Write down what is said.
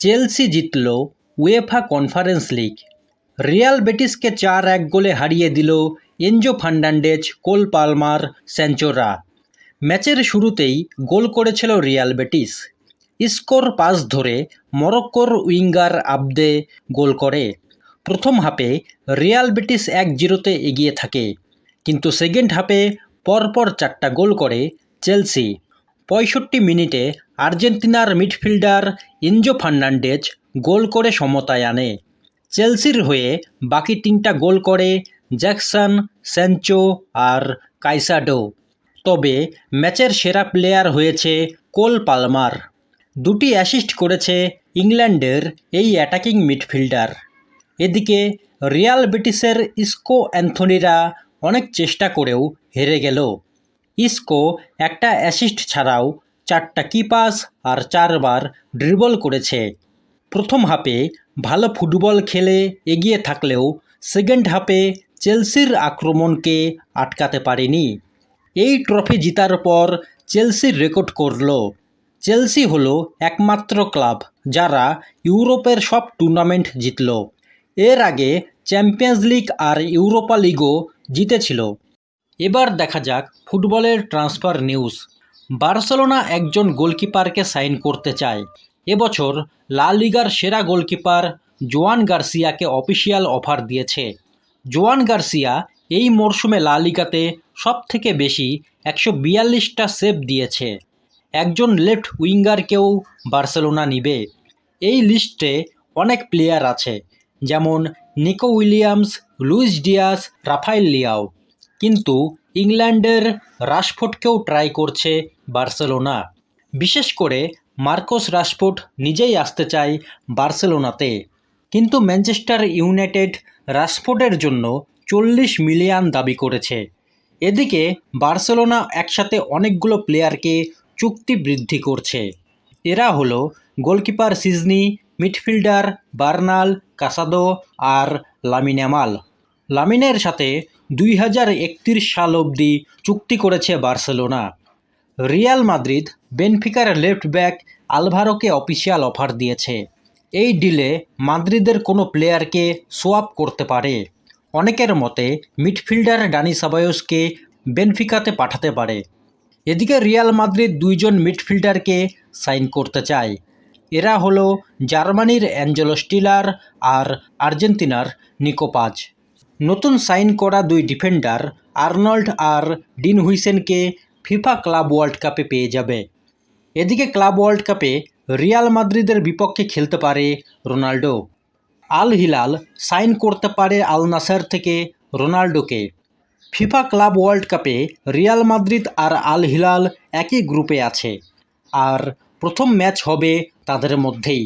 Chelsea জিতল UEFA conference league. Real বেটিসকে চার এক গোলে হারিয়ে দিল এনজো ফার্নান্ডেজ, কোল পালমার স্যাঞ্চোরা ম্যাচের শুরুতেই গোল করেছিল রিয়াল বেটিস। স্কোর পাস ধরে মরক্কোর উইঙ্গার আবদে গোল করে। প্রথম হাফে রিয়াল বেটিস এক জিরোতে এগিয়ে থাকে, কিন্তু সেকেন্ড হাফে পরপর চারটা গোল করে চেলসি। পঁয়ষট্টি মিনিটে আর্জেন্টিনার মিডফিল্ডার ইনজো ফার্নান্ডেজ গোল করে সমতায় আনে। চেলসির হয়ে বাকি তিনটা গোল করে জ্যাকসন স্যাঞ্চো আর কাইসাডো। তবে ম্যাচের সেরা প্লেয়ার হয়েছে কোল পালমার। দুটি অ্যাসিস্ট করেছে ইংল্যান্ডের এই অ্যাটাকিং মিডফিল্ডার। এদিকে রিয়াল ব্রিটিশের ইস্কো অ্যান্থনিরা অনেক চেষ্টা করেও হেরে গেল। ইস্কো একটা অ্যাসিস্ট ছাড়াও চারটা কি পাস আর চারবার ড্রিবল করেছে। প্রথম হাফে ভালো ফুটবল খেলে এগিয়ে থাকলেও সেকেন্ড হাফে চেলসির আক্রমণকে আটকাতে পারেনি। এই ট্রফি জিতার পর চেলসির রেকর্ড করল। চেলসি হলো একমাত্র ক্লাব যারা ইউরোপের সব টুর্নামেন্ট জিতল। এর আগে চ্যাম্পিয়ন্স লিগ আর ইউরোপা লিগও জিতেছিল। এবার দেখা যাক ফুটবলের ট্রান্সফার নিউজ। বার্সেলোনা একজন গোলকিপারকে সাইন করতে চায়। এবছর লা লিগার সেরা গোলকিপার জোয়ান গার্সিয়াকে অফিসিয়াল অফার দিয়েছে। জোয়ান গার্সিয়া এই মরশুমে লা লিগাতে সব থেকে বেশি একশো বিয়াল্লিশটা সেভ দিয়েছে। একজন লেফট উইঙ্গারকেও বার্সেলোনা নিবে। এই লিস্টে অনেক প্লেয়ার আছে, যেমন Nico Williams, Luis Diaz Rafael Leao. কিন্তু ইংল্যান্ডের রাশফোর্ডকেও ট্রাই করছে বার্সেলোনা। বিশেষ করে মার্কোস রাশফোর্ড নিজেই আসতে চায় বার্সেলোনাতে। কিন্তু ম্যানচেস্টার ইউনাইটেড রাশফোর্ডের জন্য চল্লিশ মিলিয়ন দাবি করেছে। এদিকে বার্সেলোনা একসাথে অনেকগুলো প্লেয়ারকে চুক্তি বৃদ্ধি করছে। এরা হলো goalkeeper Szczesny, midfielder Bernal, Casado আর লামিনামাল লামিনের সাথে দুই হাজার একত্রিশ সাল অবধি চুক্তি করেছে বার্সেলোনা। রিয়াল মাদ্রিদ বেনফিকার লেফট ব্যাক আলভারোকে অফিসিয়াল অফার দিয়েছে। এই ডিলে মাদ্রিদের কোনো প্লেয়ারকে সোয়াপ করতে পারে। অনেকের মতে মিডফিল্ডার ডানি সাবায়োসকে বেনফিকাতে পাঠাতে পারে। এদিকে রিয়াল মাদ্রিদ দুইজন মিডফিল্ডারকে সাইন করতে চায়। এরা হলো জার্মানির অ্যাঞ্জেলো স্টিলার আর আর্জেন্টিনার নিকোপাজ নতুন সাইন করা দুই ডিফেন্ডার আর্নল্ড আর ডিন হুইসেনকে ফিফা ক্লাব ওয়ার্ল্ড কাপে পেয়ে যাবে। এদিকে ক্লাব ওয়ার্ল্ড কাপে রিয়াল মাদ্রিদের বিপক্ষে খেলতে পারে রোনাল্ডো। আল হিলাল সাইন করতে পারে আল নাসার থেকে রোনাল্ডোকে। ফিফা ক্লাব ওয়ার্ল্ড কাপে রিয়াল মাদ্রিদ আর আল হিলাল একই গ্রুপে আছে। আর প্রথম ম্যাচ হবে তাদের মধ্যেই।